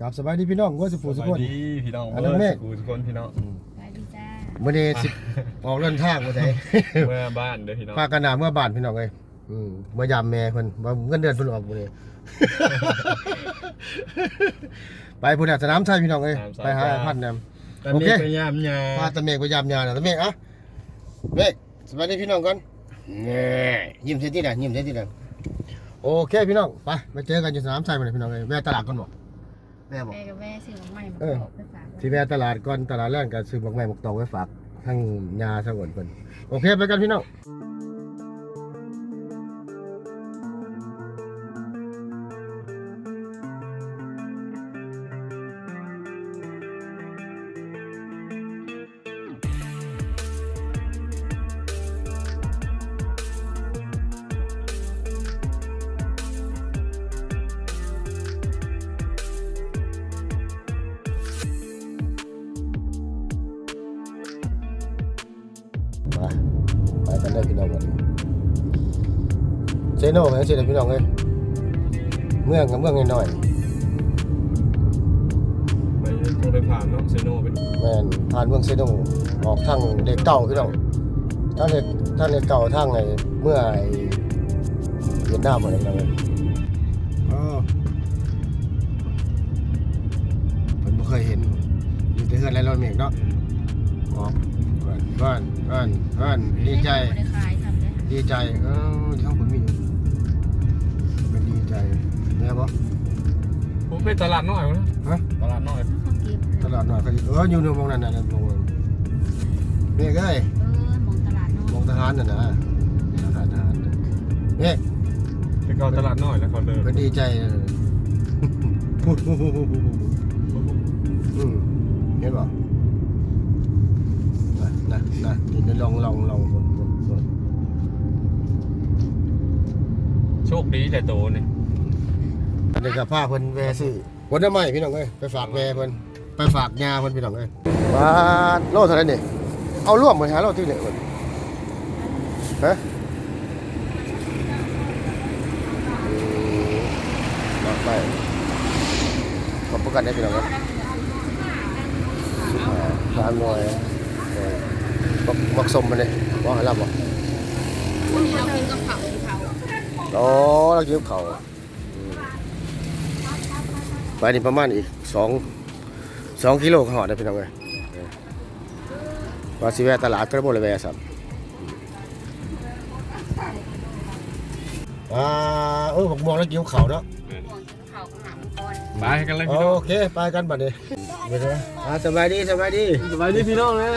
กับสบายดีพี่น้องว่าสุภูสสุวัพสนดีพี่น้องอันเบินั้นร์เมดฆสกูทุกคนพี่น้องสวัสดีจ้ามื่อนี้สิออกเดินทางมาไสเมื่อบ้านเด้อพี่น้องพากันหนาเมื่อบ้านพี่น้องเอ้ยอืมเมื่อยามแม่เพิ่นว่าเงินเดือนเพิ่นออกมื้อนี้ไปพุ่นน่ะสนามชัยพี่น้องเอ้ยไปหาไอ้พันธุ์นำตอนโอนี้เค พยายามยาพาตะเมฆไปยามยาน่ะตะเมฆอะเมฆสบายดีพี่น้องกันแน่ยิ้มเสียทีน่ะยิ้มเสียทีน่ะโอเคพี่น้องไปมาเจอกันอยู่สนามชัยมื้อนี้พี่น้องเอ้ยแม่ตลาดก่อนบ่ แม่บอก แม่กับแม่ซื้อของใหม่มาเออบอกภาษาที่แม่ตลาดก่อนตลาดแรกก็ซื้อบักไม้บักตองไว้ฝากทั้งยาสะกอนเพิ่นโอเคไปกันพี่น้อง มาไปกันได้พี่น้องกันเซโน่แม่งสิได้พี่น้องเอ้ยเมืองกับเมืองน้อยไปตรงไปผ่านเนาะเซโนเป็นๆแม่นผ่านเมืองเซโน่ออกทางเด็กเก่าพี่น้องทางเด็กทางเด็กเก่าทางไอ้เมื่อไอ้เวียดนามอะไรนั่นเลยอ๋อเพิ่นบ่เคยเห็นอยู่แต่เฮือนไรรถเมฆเนาะออก บ้านบ้านบ้านดีใจ ไม่ได้ขายทำได้ดีใจ เออที่ข้างบนมีอยู่เป็นดีใจแม่บอกผมไปตลาดน้อยนะฮะตลาดน้อยเขาเก็บตลาดหน่อยก็อยู่เอออยู่ในวงนั้นน่ะนะวงนั้นนี่ก็ไอ้เออมองตลาดน้อวยงทหารน่ะนะทหารทหารน่ะนี่ไปเก่าตลาดน้อยแล้วเขาเดินเป็นดีใจเออพูดพูดพูดพูดพูดพูดอืมเห็นป่ะนะนะนะนี่ลองลองลองลองลองลอง โชคดีแต่โตนี่เด็กกับผ้าเพิ่นแวซื้อวันน้ำใหม่พี่น้องเอ้ยไปฝากแวเพิ่นไปฝากยาเพิ่นพี่น้องเอ้ยมาโลเท่าไหร่นี่เอาร่วมเหมือนหาโลที่ไหนเพิ่นฮะอืมมาไปขอบประกันได้พี่น้องเอ้ยสามหน่วยเออบักบักสมมาเลยว่าให้รับบ่วันนี้เรากินกับเขาที่เขา อ๋อเราเก็บเขาอืมไปนี่ประมาณอีกสองสองกิโลก็หอดได้พี่น้องเลยเออว่าสิแวะตลาดก็บ่เลยแวะสับอ่าเออผมมองแล้วเกี่ยวเขาเนาะห่วงกินเขาข้างหลังก่อนไปกันเลยพี่น้องโอเค ไปกันบัดนี้ไปเถอะอ่าสบายดีสบายดีสบายดีพี่น้องนะ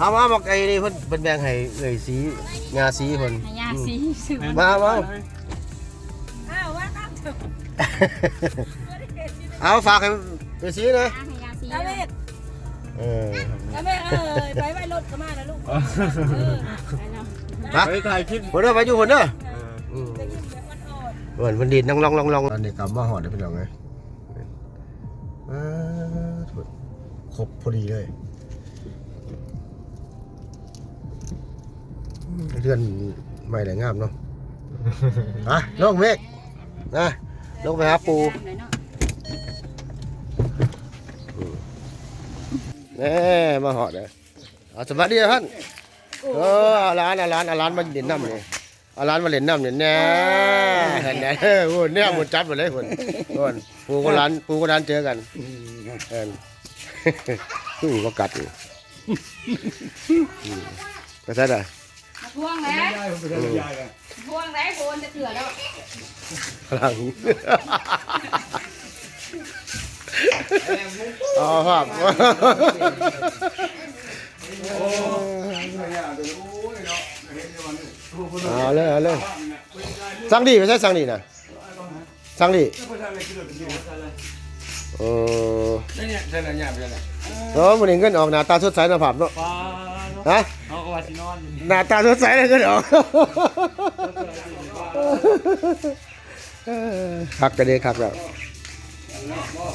เอามาบอกไอ้นี่เพิ่นเป็นแบ่งให้เอ้ยสีงาสีเพิ่นให้ยาซีซื้อมามาเอาฝากให้เอ้ยสีนะให้ยาซีตาเวทเออตาเวทเอ้ยไปไว้รถก็มาแล้วลูกเออไปเนาะฮะไปถ่ายคลิปเพิ่นเด้อไปอยู่เพิ่นเด้อเอออืมจะยิ้มแบบอ่อนเหมือนเพิ่นดีดนั่งลองลองลองอันนี้กลับมาหอดเด้อพี่น้องเอ้ยอ่าถูกครบพอดีเลย เรือนใหม่ได้งามเนาะฮะลงเมฆนะลงไปหาปูเลยเนาะแน่มาหอดเลยเอาสวัสดีท่านเออเอาร้านเอาร้านเอาร้านมาเล่นน้ำนี่เอาร้านมาเล่นน้ำนี่แน่เห็นไหมเออโอ้เนี่ยหมดจับหมดเลยคนคนปูกับร้านปูกับร้านเจอกันเออตู้ก็กัดอยู่อืมก็ใช่ได้ มาทวงแล้วทวงแล้โคนจะเถื่อแล้วพลังอ๋อครับเอาเลยเอาเลยสั่งดีไม่ใช่สั่งดีนะสั่งดีเออใช่เนี่ยใช่เนี่ยเนี่ยเป็นอะไรเนาะมันเงินออกหน้าตาสดใสหน้าผับเนาะ ฮะเขาก็ว่าสินอนหน้าตาสดใสเลยเงินออกคักกระเดคักแล้ว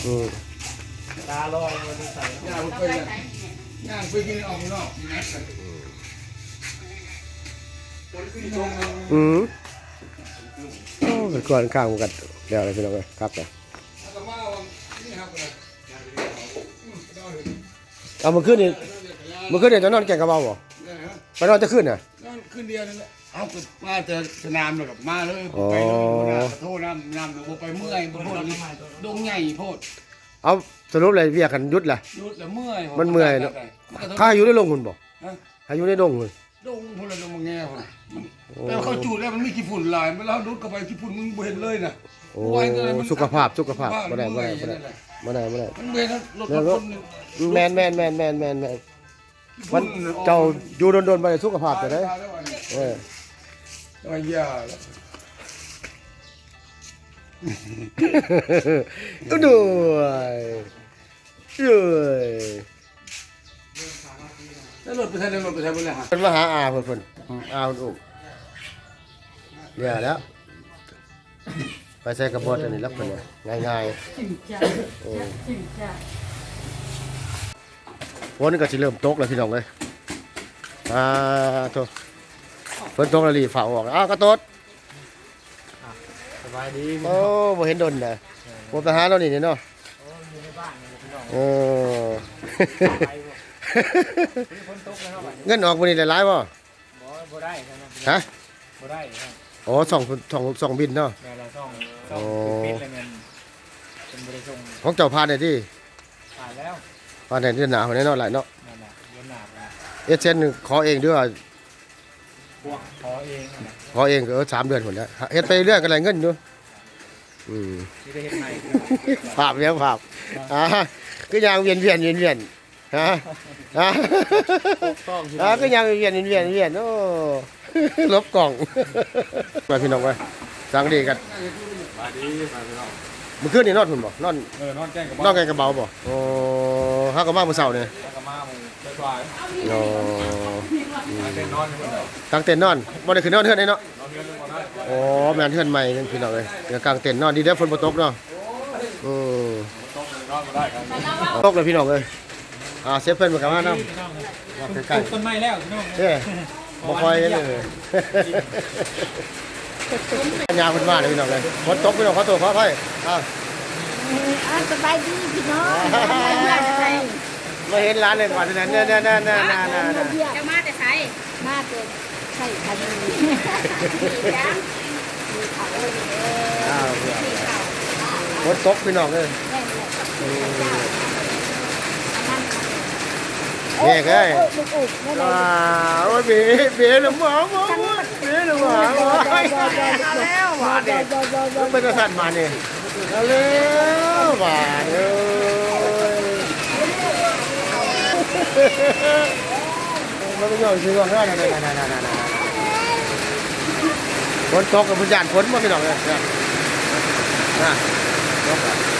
อืมตาลอยมันใส่อืมโอ้ยก่อนข้างกันเดี๋ยวอะไรพี่น้องเลยครับเลยเอามาขึ้น นี่มาขึ้นนี่จะนอนแก่งกระเบาบ่ไปนอนจะขึ้นน่ะนั่นขึ้นเดียวนั่นแหละเอาก็มาเจอสนามเลยกับมาเลยอ๋อไปเลยขอโทษน้ำน้ำหนูไปเมื่อยบ่โพดดงใหญ่โพดเอาสรุปเลยเวียกกันหยุดล่ะ หยุดแล้วเมื่อยมันเมื่อยเนอะมันก็ต้องข้าอยู่ในโรงหุ่นบ่ฮะข้าอยู่ในดงหุ่นดงพุ่นละดงมาแง่พุ่นมันแต่ว่าเขาจูดแล้วมันมีขี้ฝุ่นหลายเวลาดูดเข้าไปขี้ฝุ่นมึงบ่เห็นเลยน่ะโอ้ไว้ตรงนั้นมันสุขภาพสุขภาพบ่มันได้บ่เมื่อได้ยบ่ได้นั่นแหละบ่ได้บ่ได้มันเมื่อยทั้งรถแล้รวถก็คนแมนแมนแมนแมนแมนแมน มันเจ้าอยู่โดนๆไปสุขภาพจะได้เออโอ้ยาแล้วเอาด้วยเอ้ยแล้วรถไปใช้รถไปใช้บ่เลยฮะเพิ่นมาหาอาเพิ่นเพิ่นอาเพิ่นอุ้มเดี๋ยวแล้วไปใส่กระบอกอันนี้แล้วเพิ่นเนี่ยง่ายๆโอ้ ฝนก็สิเริ่มตกแล้วพี่น้องเอ้ยอ่าโตฝนตกแล้วรีบฝ่าออกอ้าวกระตดสบายดีโอ้บ่เห็นดนน่ะบ่ไปหาเรานี่เนาะโอ้ฝนตกแล้วเนาะเงินออกบ่นี่หลายๆบ่บ่บ่ได้ใช่ไหมฮะบ่ได้ครับอ๋อสองสองสองบินเนาะแม่เราต้องโอ้ต้องปิดเลยเงินเป็นบริษัทของเจ้าพานได้ที่ผ่านแล้ว พานได้เดือนหน้าคนแน่นอนหลายเนาะนั่นแหละเดือนหน้าไปเอเซนขอเองด้วยว่าพวกขอเองนั่นแหละขอเองก็เออสามเดือนผลแล้วเฮ็ดไปเรื่อยกันไรเงินอยู่อืมที่ได้เฮ็ดใหม่ภาพเนี้ยภาพอ่าก็ยังเวียนเวียนเวียนเวียนฮะอ่าต้องอ่าก็ยังเวียนเวียนเวียนเวียนโอ้ลบกล่องมาพี่น้องไปสังดีกันสบายดีสบายดีเนาะเมื่อคืนนี่นอนพุ่นบ่นอนเออนอนแจ้งกับนอนกันกระเบาบ่โอ้ ฮักก็มาเมื่อเช้านี่แล้วก็มาหมู่สบายโอ้มาเต้นนอนอยู่เนาะกางเต็นท์นอนบ่ได้ขึ้นนอนเทือนได้เนาะนอนเรือนบ่ได้โอ้แม่นเทือนใหม่นั่นพี่น้องเอ้ยเดี๋ยวกางเต็นท์นอนดีเด้อฝนบ่ตกเนาะอือตกนอนบ่ได้ครับตกเลยพี่น้องเอ้ยอ่าเซฟเพิ่นมากลับมานํพี่น้องว่าปใกล้ลูกต้นไม้แล้วพี่น้องๆเด้บ่ค่อยเลยปัญญาเพิ่นมาเลยพี่น้องเอ้ยฝนตกพี่น้องขอโทษขออภัยอ่า อะสบายดีพี่น้องมาเห็นร้านเลยก่อนนั่นๆๆๆๆๆๆจะมาแต่ใส่มาเกิดใช่คันนี้จ้าอ้าวฝนตกพี่น้องเอ้ยแม่แหละแม่เอ้ยว้าวโอ้ยเบ๋เบ๋ละหมาหมาเบ๋ละหมาหมาแล้วมาเด็กเป็นกษัตริย์มาเนี่ย เอาเล้วมาเอ้ยมันไม่อมซื้อของนั่นนั่นนั่นนั่นฝนตกกับพยานฝนมากี่ดอกเลยนะตกอะ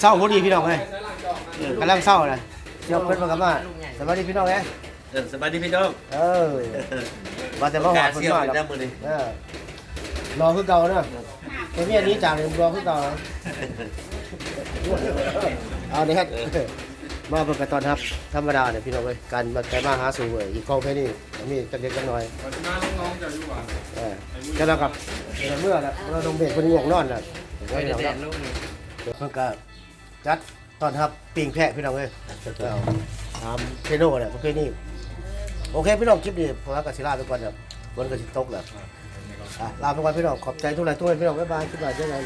เศร้าพอดีพี่น้องเลยกำลังเศร้าเลยเดี๋ยวเพิ่นมากลับมาสวัสดีพี่น้องเอ้ยเออสบายดีพี่น้องเออมาแต่มาหอการดเพิ่นเสี่ยวมาเป็นแล้วน้ำมือนี่เออรอคือเก่าเนาะตัวเมียนี้จากรอคือเก่านะเอาเนี่ยครับมาเปิดกระตอนครับ ธรรมดาเนี่ยพี่น้องเลยการมาแกมาหาสู่เว้ยอีกกองแค่นี้มีจักเล็กจักน้อยปัจจุบันน้องๆจะอยู่ว่าเออจะแล้วกับเมื่อแล้วเราลงเบ็ดคนง่วงนอนแล้วไม่ได้แดดลูกนี่เพิ่นก็ จัดตอนครับปิงแพะพี่น้องเอ้ยเอาตามเทโน่แหละประเภทนี้โอเคพี่น้องคลิปนี้พอกับศิลาไปก่อนเนี่ยบนก็สิตกแล้วอะลาไปก่อนพี่น้องขอบใจทุกหลานทุกคนพี่น้องบ๊ายบายคลิปหน้าเจอกัน